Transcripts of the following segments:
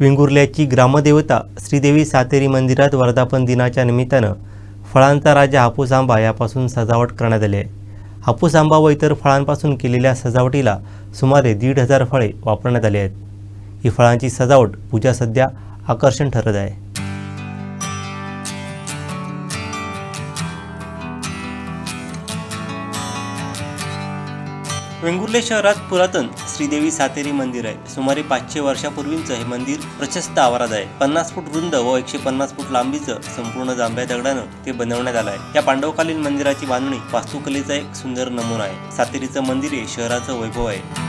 वेंगुर्ल्याची ग्रामदेवता श्रीदेवी सातेरी मंदिरात वर्धापन दिनाच्या निमित्तानं फळांचा राजा हापूस आंबा यापासून सजावट करण्यात आली आहे. हापूस आंबा व इतर फळांपासून केलेल्या सजावटीला सुमारे दीड हजार फळे वापरण्यात आली आहेत. ही फळांची सजावट पूजा सध्या आकर्षण ठरत आहे. वेंगुर्ले शहरात पुरातन श्रीदेवी सातेरी मंदिर आहे. सुमारे पाचशे वर्षापूर्वीचं हे मंदिर प्रशस्त आवारात आहे. पन्नास फूट रुंद व एकशे पन्नास फूट लांबीचं संपूर्ण जांभ्या दगडानं ते बनवण्यात आलं आहे. या पांडवकालीन मंदिराची बांधणी वास्तुकलेचा एक सुंदर नमुना आहे. सातेरीचं मंदिर हे शहराचं वैभव आहे.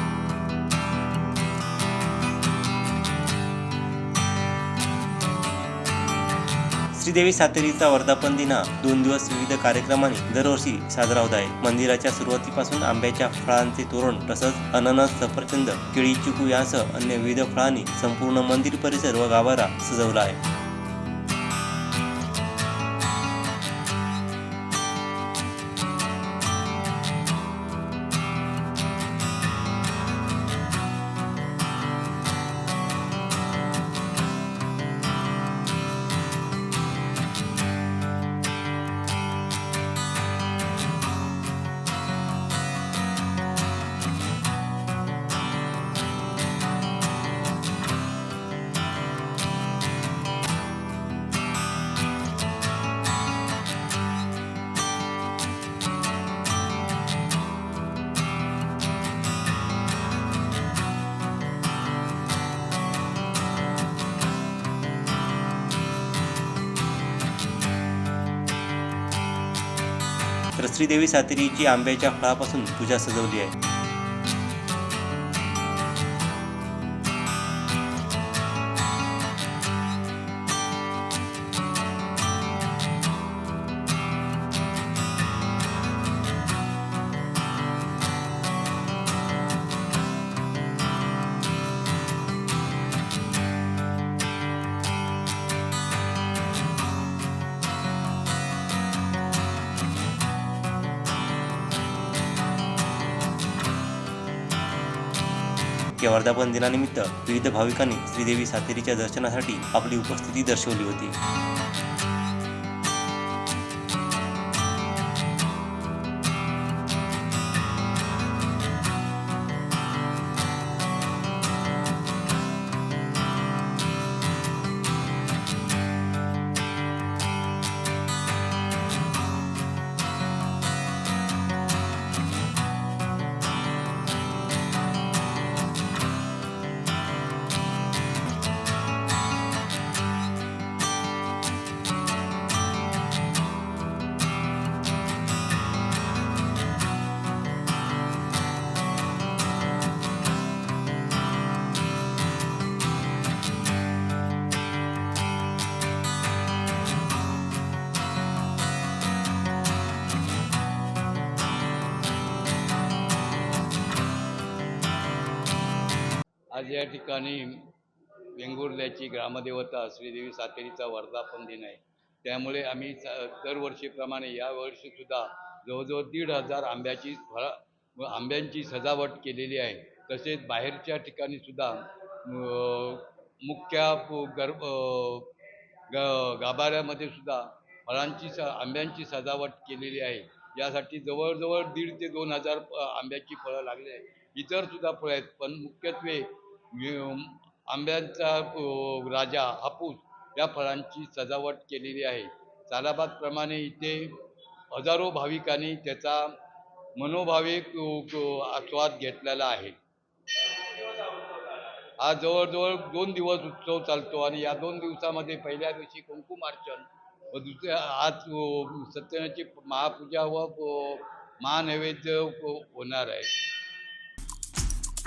श्रीदेवी सातेरीचा वर्धापन दिन दोन दिवस विविध कार्यक्रमांनी दरवर्षी साजरा होत आहे. मंदिराच्या सुरुवातीपासून आंब्याच्या फळांचे तोरण तसंच अननस सफरचंद केळी चिकू यासह अन्य विविध फळांनी संपूर्ण मंदिर परिसर व गाभारा सजवला आहे. तर श्रीदेवी सातेरीची आंब्याच्या फळापासून पूजा सजवली आहे. या वर्धापन दिनानिमित्त विविध भाविकांनी श्रीदेवी सातेरीच्या दर्शनासाठी आपली उपस्थिती दर्शवली होती. आज या ठिकाणी वेंगुर्ल्याची ग्रामदेवता श्रीदेवी सातेरीचा वर्धापन दिन आहे. त्यामुळे आम्ही स- दरवर्षीप्रमाणे यावर्षीसुद्धा जवळजवळ दीड हजार आंब्याची फळ आंब्यांची सजावट केलेली आहे. तसेच बाहेरच्या ठिकाणी सुद्धा मुख्य गर ग गाभाऱ्यामध्ये सुद्धा फळांची स आंब्यांची सजावट केलेली आहे. यासाठी जवळजवळ दीड ते दोन हजार आंब्याची फळं लागली आहे इतर सुद्धा फळं आहेत पण मुख्यत्वे आंब्यांचा राजा हापूस या फळांची सजावट केलेली आहे. सालाबादप्रमाणे इथे हजारो भाविकांनी त्याचा मनोभाविक आस्वाद घेतलेला आहे. हा जवळजवळ दोन दिवस उत्सव चालतो आणि या दोन दिवसामध्ये पहिल्या दिवशी कुंकुमार्चन व दुसऱ्या आज सत्यनाची महापूजा व महानैवेद्य होणार आहे.